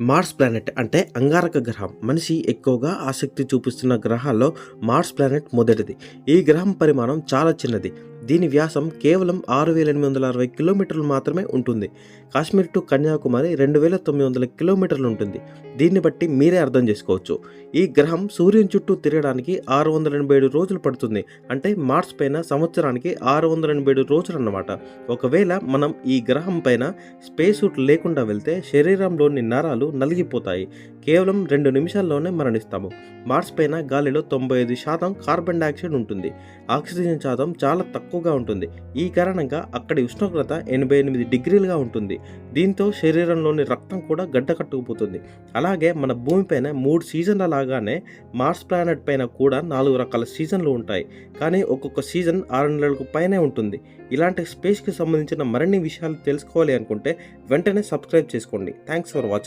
Mars planet అంటే అంగారక గ్రహం. మనిషి ఎక్కువగా ఆసక్తి చూపిస్తున్న గ్రహాల్లో మార్స్ ప్లానెట్ మొదటిది. ఈ గ్రహం పరిమాణం చాలా చిన్నది. దీని వ్యాసం కేవలం ఆరు వేల ఎనిమిది వందల అరవై కిలోమీటర్లు మాత్రమే ఉంటుంది. కాశ్మీర్ టు కన్యాకుమారి రెండు వేల తొమ్మిది వందల కిలోమీటర్లు ఉంటుంది. దీన్ని బట్టి మీరే అర్థం చేసుకోవచ్చు. ఈ గ్రహం సూర్యుని చుట్టూ తిరగడానికి ఆరు వందల ఎనభై ఏడు రోజులు పడుతుంది. అంటే మార్స్ పైన సంవత్సరానికి ఆరు వందల ఎనభై ఏడు రోజులు అన్నమాట ఒకవేళ మనం ఈ గ్రహం పైన స్పేస్ సూట్ లేకుండా వెళ్తే శరీరంలోని నరాలు నలిగిపోతాయి. కేవలం రెండు నిమిషాల్లోనే మరణిస్తాము. మార్స్ పైన గాలిలో తొంభై ఐదు శాతం కార్బన్ డైఆక్సైడ్ ఉంటుంది. ఆక్సిజన్ శాతం చాలా తక్కువ తక్కువగా ఉంటుంది. ఈ కారణంగా అక్కడి ఉష్ణోగ్రత ఎనభై ఎనిమిది డిగ్రీలుగా ఉంటుంది. దీంతో శరీరంలోని రక్తం కూడా గడ్డ కట్టుకుపోతుంది. అలాగే మన భూమిపైన మూడు సీజన్ల లాగానే మార్స్ ప్లానెట్ పైన కూడా నాలుగు రకాల సీజన్లు ఉంటాయి. కానీ ఒక్కొక్క సీజన్ ఆరు నెలలకు పైనే ఉంటుంది. ఇలాంటి స్పేస్కి సంబంధించిన మరిన్ని విషయాలు తెలుసుకోవాలి అనుకుంటే వెంటనే సబ్స్క్రైబ్ చేసుకోండి. Thanks for watching.